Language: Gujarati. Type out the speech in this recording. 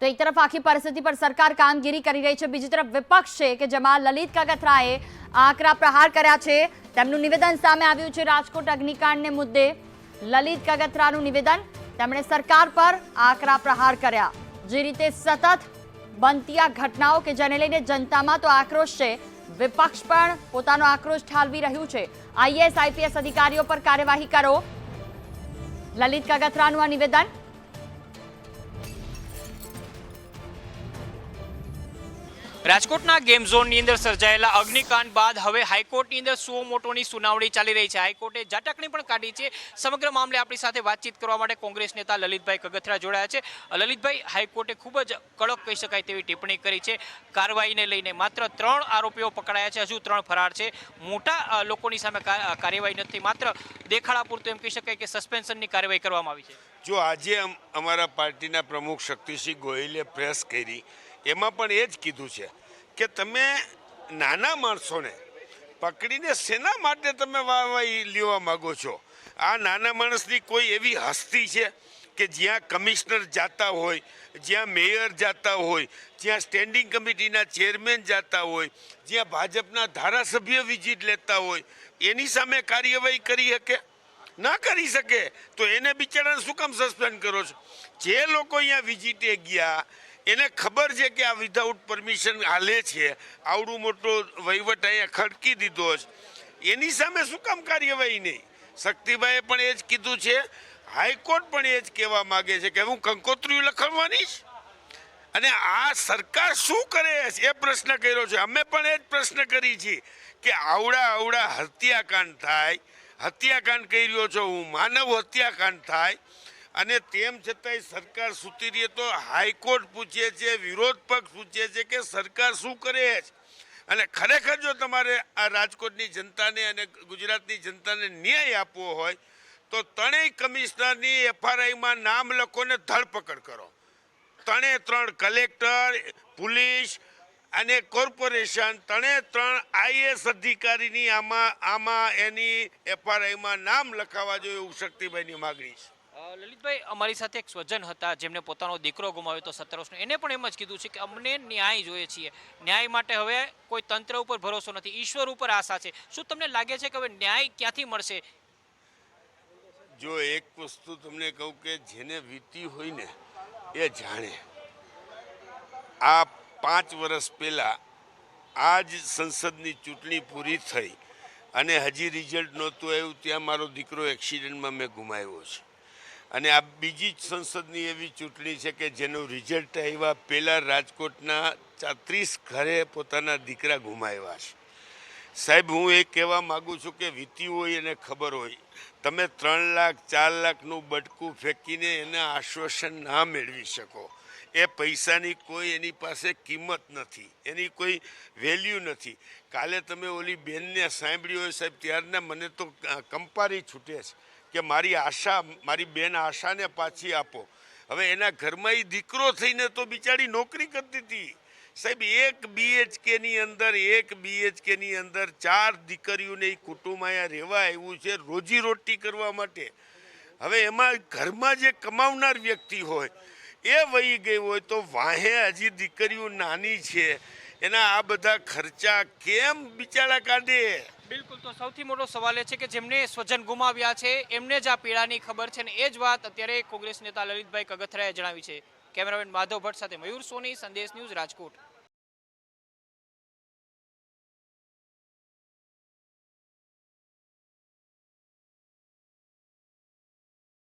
તો એક તરફ આખી પરિસ્થિતિ પર સરકાર કામગીરી કરી રહી છે, બીજી તરફ વિપક્ષ છે કે જેમાં લલિત કગથરાએ આકરા પ્રહાર કર્યા છે. તેમનું નિવેદન સામે આવ્યું છે રાજકોટ અગ્નિકાંડને મુદ્દે. લલિત કગથરાનું નિવેદન, તેમણે સરકાર પર આકરા પ્રહાર કર્યા. જે રીતે સતત બનતી આ ઘટનાઓ કે જેને લઈને જનતામાં તો આક્રોશ છે, વિપક્ષ પણ પોતાનો આક્રોશ ઠાલવી રહ્યું છે. આઈએસ, આઈપીએસ અધિકારીઓ પર કાર્યવાહી કરો. લલિત કગથરાનું આ નિવેદન રાજકોટના ગેમ ઝોનની અંદર સર્જાયેલા અગ્નિકાંડ બાદ હવે હાઈકોર્ટની અંદર સુઓ મોટોની સુનાવણી ચાલી રહી છે. હાઈકોર્ટે ઝાટકણી પણ કાઢી છે. સમગ્ર મામલે આપણી સાથે વાતચીત કરવા માટે કોંગ્રેસ નેતા લલિતભાઈ કગથરા જોડાયા છે. લલિતભાઈ, હાઈકોર્ટે ખૂબ જ કડક કહી શકાય તેવી ટિપ્પણી કરી છે. કાર્યવાહીને લઈને માત્ર ત્રણ આરોપીઓ પકડાયા છે. હજુ ત્રણ ફરાર છે. મોટા લોકોની સામે કાર્યવાહી નથી. માત્ર દેખાડા પૂરતું એમ કહી શકાય કે સસ્પેન્શનની કાર્યવાહી કરવામાં આવી છે. જો આજે અમ- અમારા પાર્ટીના પ્રમુખ શક્તિસિંહ ગોહિલે પ્રેસ કરી એમાં પણ એ જ કીધું છે કે તમે નાના માણસોને પકડીને શેના માટે તમે વાહવાહી લેવા માગો છો? આ નાના માણસની કોઈ એવી હસ્તી છે કે જ્યાં કમિશનર જાતા હોય, જ્યાં મેયર જાતા હોય, જ્યાં સ્ટેન્ડિંગ કમિટીના ચેરમેન જાતા હોય, જ્યાં ભાજપના ધારાસભ્ય વિઝિટ લેતા હોય, એની સામે કાર્યવાહી કરી શકે? ના કરી શકે? તો એને બિચારાને શું કામ સસ્પેન્ડ કરો છો? જે લોકો અહીંયા વિઝિટે ગયા એને ખબર છે કે આ વિધાઉટ પરમિશન હાલે છે. આવડું મોટો વહીવટ અહીંયા ખડકી દીધો છે. એની સામે શું કામ કાર્યવાહી નહીં? શક્તિભાઈએ પણ એ જ કીધું છે. હાઈકોર્ટ પણ એ જ કહેવા માગે છે કે હું કંકોત્રીઓ લખવાની જ. અને આ સરકાર શું કરે એ પ્રશ્ન કર્યો છે. અમે પણ એ જ પ્રશ્ન કરી છીએ કે આવડા આવડા હત્યાકાંડ થાય. હત્યાકાંડ કરી રહ્યો છો હું. માનવ હત્યાકાંડ થાય. અને તેમ છતાંય સરકાર સૂતી રહે તો હાઈકોર્ટ પૂછે છે, વિરોધ પક્ષ પૂછે છે કે સરકાર શું કરે છે? અને ખરેખર જો તમારે આ રાજકોટની જનતાને અને ગુજરાતની જનતાને ન્યાય આપવો હોય, તો ત્રણેય કમિશનરની એફઆરઆઈમાં નામ લખો ને ધરપકડ કરો. ત્રણે ત્રણ કલેક્ટર, પોલીસ અને કોર્પોરેશન, ત્રણે ત્રણ આઈએસ અધિકારીની આમાં આમાં એની એફઆરઆઈમાં નામ લખાવા જોઈએ એવું શક્તિભાઈની માગણી છે. લલિતભાઈ, અમારી સાથે એક સ્વજન હતા, જેમને પોતાનો દીકરો ગુમાવ્યો હતો સત્તર વર્ષનો. એને પણ એમ જ કીધું છે કે અમને ન્યાય જોઈએ છીએ. ન્યાય માટે હવે કોઈ તંત્ર ઉપર ભરોસો નથી. ઈશ્વર ઉપર આશા છે. શું તમને લાગે છે કે હવે ન્યાય ક્યાંથી મળશે? જો એક વસ્તુ તમને કહું કે જેને વીતી હોય ને, એ જાણે. આ પાંચ વર્ષ પહેલાં આ જ સંસદની ચૂંટણી પૂરી થઈ અને હજી રિઝલ્ટ નહોતું આવ્યું, ત્યાં મારો દીકરો એક્સિડન્ટમાં મેં ગુમાવ્યો છે. અને આ બીજી સંસદની એવી ચૂંટણી છે કે જેનું રિઝલ્ટ આવ્યા પહેલાં રાજકોટના ચાત્રીસ ઘરે પોતાના દીકરા ગુમાવ્યા છે. સાહેબ, હું એ કહેવા માગું છું કે વીતી હોય એને ખબર હોય. તમે ત્રણ લાખ, ચાર લાખનું બટકું ફેંકીને એને આશ્વાસન ના મેળવી શકો. એ પૈસાની કોઈ એની પાસે કિંમત નથી. એની કોઈ વેલ્યુ નથી. કાલે તમે ઓલી બેનને સાંભળ્યું હોય સાહેબ, ત્યારના મને તો કંપારી છૂટે છે. કે મારી આશા, મારી બેન આશાને પાછી આપો. હવે એના ઘરમાં એ દીકરો થઈને તો બિચારી નોકરી કરતી હતી. સાહેબ, એક બીએચકેની અંદર, એક બીએચકેની અંદર ચાર દીકરીઓને એ કુટુંબ અહીંયા રહેવા આવ્યું છે રોજી રોટી કરવા માટે. હવે એમાં ઘરમાં જે કમાવનાર વ્યક્તિ હોય, એ વહી ગઈ હોય તો વાહે હજી દીકરીઓ નાની છે. એના આ બધા ખર્ચા કેમ બિચારા કાઢે? બિલકુલ, તો સૌથી મોટો સવાલ એ છે કે જેમને સ્વજન ગુમાવ્યા છે, એમને જ આ પીડાની ખબર છે ને એ જ વાત અત્યારે કોંગ્રેસ નેતા લલિતભાઈ કગથરાએ જણાવી છે. કેમેરામેન માધવ ભટ્ટ સાથે મયુર સોની, સંદેશ ન્યૂઝ રાજકોટ.